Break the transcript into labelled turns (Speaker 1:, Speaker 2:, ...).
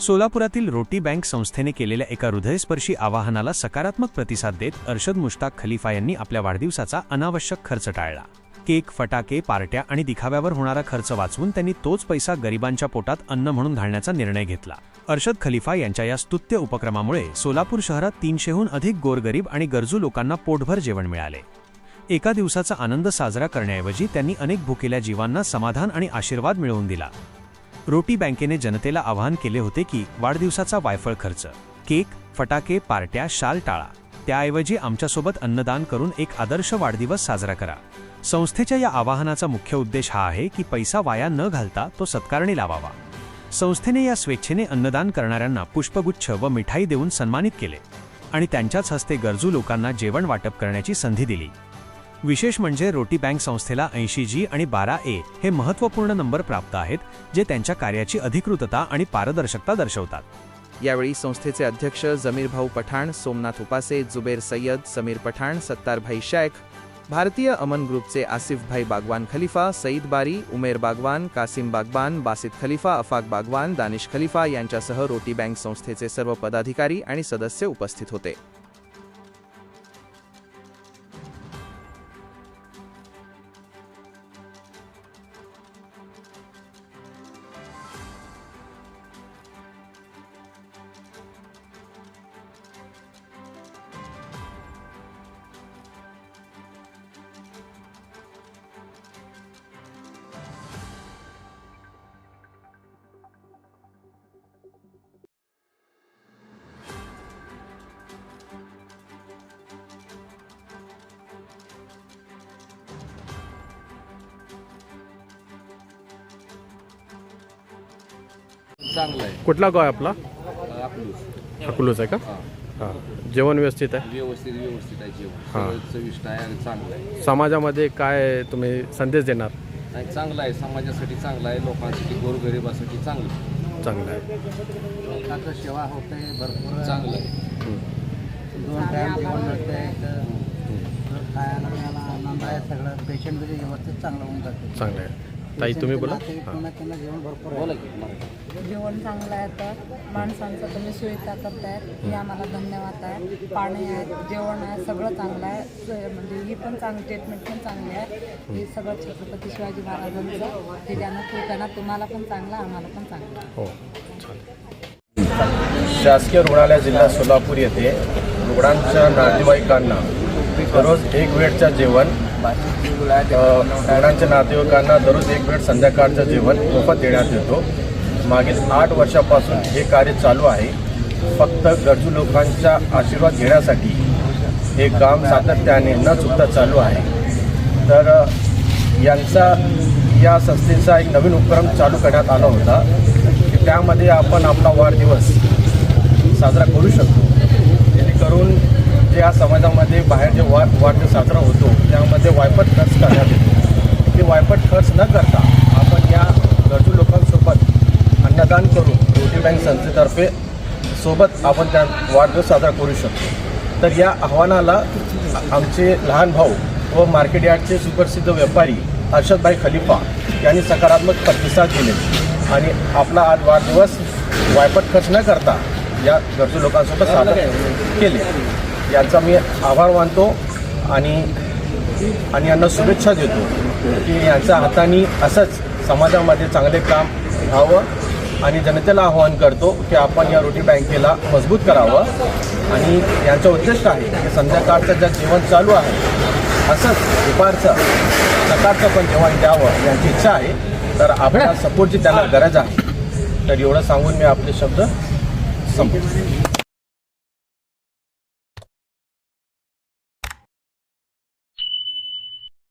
Speaker 1: सोलापुरातील रोटी bank संस्थेने केलेल्या एका हृदयस्पर्शी आवाहनाला सकारात्मक प्रतिसाद देत अर्शद मुश्ताक खलिफा यांनी आपल्या वाढदिवसाचा अनावश्यक खर्च टाळला. केक फटाके पार्ट्या आणि दिखाव्यावर होणारा खर्च वाचवून त्यांनी तोच पैसा गरिबांच्या पोटात अन्न म्हणून घालण्याचा निर्णय घेतला. अर्शद खलिफा यांच्या या स्तुत्य उपक्रमामुळे सोलापूर शहरात तीनशेहून अधिक गोरगरीब आणि गरजू लोकांना पोटभर जेवण मिळाले. एका दिवसाचा आनंद साजरा करण्याऐवजी त्यांनी अनेक भुकेल्या जीवांना समाधान आणि आशीर्वाद मिळवून दिला. रोटी बँकेने जनतेला आवाहन केले होते की वाढदिवसाचा वायफळ खर्च केक फटाके पार्ट्या शाल टाळा. त्याऐवजी आमच्यासोबत अन्नदान करून एक आदर्श वाढदिवस साजरा करा. संस्थेच्या या आवाहनाचा मुख्य उद्देश हा आहे की पैसा वाया न घालता तो सत्कारणी लावावा. संस्थेने या स्वेच्छेने अन्नदान करणाऱ्यांना पुष्पगुच्छ व मिठाई देऊन सन्मानित केले आणि त्यांच्याच हस्ते गरजू लोकांना जेवण वाटप करण्याची संधी दिली. विशेष म्हणजे रोटी बँक संस्थेला ऐंशी जी आणि बारा ए हे महत्त्वपूर्ण नंबर प्राप्त आहेत जे त्यांच्या कार्याची अधिकृतता आणि पारदर्शकता दर्शवतात.
Speaker 2: यावेळी संस्थेचे अध्यक्ष जमीर भाऊ पठाण सोमनाथ उपासे जुबेर सय्यद समीर पठाण सत्तारभाई शेख भारतीय अमन ग्रुपचे आसिफभाई बागवान खलिफा सईद बारी उमेर बागवान कासिम बागवान बासित खलिफा अफाक बागवान दानिश खलिफा यांच्यासह रोटी बँक संस्थेचे सर्व पदाधिकारी आणि सदस्य उपस्थित होते.
Speaker 3: चांगलं आहे.
Speaker 4: कुठला गाव आहे आपला?
Speaker 3: आपलं
Speaker 4: आहे का? हां. जेवण व्यवस्थित आहे?
Speaker 3: व्यवस्थित व्यवस्थित आहे जेवण.
Speaker 4: हा.
Speaker 3: सगळं चविष्ट आहे आणि चांगलं आहे.
Speaker 4: समाजामध्ये काय तुम्ही संदेश देणार?
Speaker 3: आणि चांगलं आहे. समाजासाठी चांगलं आहे. लोकांसाठी गोरगरिबासाठी चांगलं आहे.
Speaker 4: चांगलं आहे.
Speaker 5: लोकांचं सेवा होते भरपूर.
Speaker 3: चांगलं आहे.
Speaker 5: दोन टाईम जेवण मिळते तर खायला मिळायला आनंद आहे सगळं. पेशंट व्यवस्थित चांगलं होऊन जाते.
Speaker 4: चांगलं आहे. ताई तुम्ही बोला. हां
Speaker 5: त्यांना जेवण
Speaker 6: चांगलं आहे तर माणसांचं तुम्ही सुविधा करतायत. हे आम्हाला धन्यवाद आहे. पाणी आहे जेवण आहे सगळं चांगलं आहे. म्हणजे ही पण चांगली ट्रीटमेंट पण चांगली आहे. हे सगळं छत्रपती शिवाजी महाराजांचं. हे ज्यांना कृपयानं तुम्हाला पण चांगलं आम्हाला पण चांगलं.
Speaker 4: हो
Speaker 7: शासकीय रुग्णालय जिल्हा सोलापूर येथे रुग्णांच्या नातेवाईकांना दररोज एक वेळचं जेवण रुग्णांच्या नातेवाईकांना दररोज एक वेळ संध्याकाळचं जेवण मोफत देण्यात येतो. मागील आठ वर्षापासून हे कार्य चालू आहे. फक्त गरजू लोकांचा आशीर्वाद घेण्यासाठी हे काम सातत्याने न चुकता चालू आहे. तर यांचा या संस्थेचा एक नवीन उपक्रम चालू करण्यात आला होता. की त्यामध्ये आपण आपला वाढदिवस साजरा करू शकतो. जेणेकरून जे या समाजामध्ये बाहेर जे वाढ वाढदिवस साजरा होतो त्यामध्ये वायपट खर्च करण्यात येतो. ते वायपट खर्च न करता आपण या गरजू लोकांसोबत अन्नदान करून रोटी बँक संस्थेतर्फे सोबत आपण त्या वाढदिवस साजरा करू शकतो. तर या आव्हानाला आमचे लहान भाऊ व मार्केट यार्डचे सुप्रसिद्ध व्यापारी अर्षदभाई खलिफा यांनी सकारात्मक प्रतिसाद दिले. आणि आपला आज वाढदिवस वायपट खर्च न करता या गरजू लोकांसोबत साजरा केले. यांचा मी आभार मानतो आणि आणि यांना शुभेच्छा देतो की यांच्या हाताने असंच समाजामध्ये चांगले काम व्हावं आणि जनतेला आवाहन करतो की आपण या रोटी बँकेला मजबूत करावं. आणि यांचा उद्देश आहे की संध्याकाळचं ज्या जेवण चालू आहे असंच दुपारचं सकाळचं पण जेवण द्यावं यांची इच्छा आहे. तर आपल्या सपोर्टची त्यांना गरज आहे. तर एवढं सांगून मी आपले शब्द संपवतो.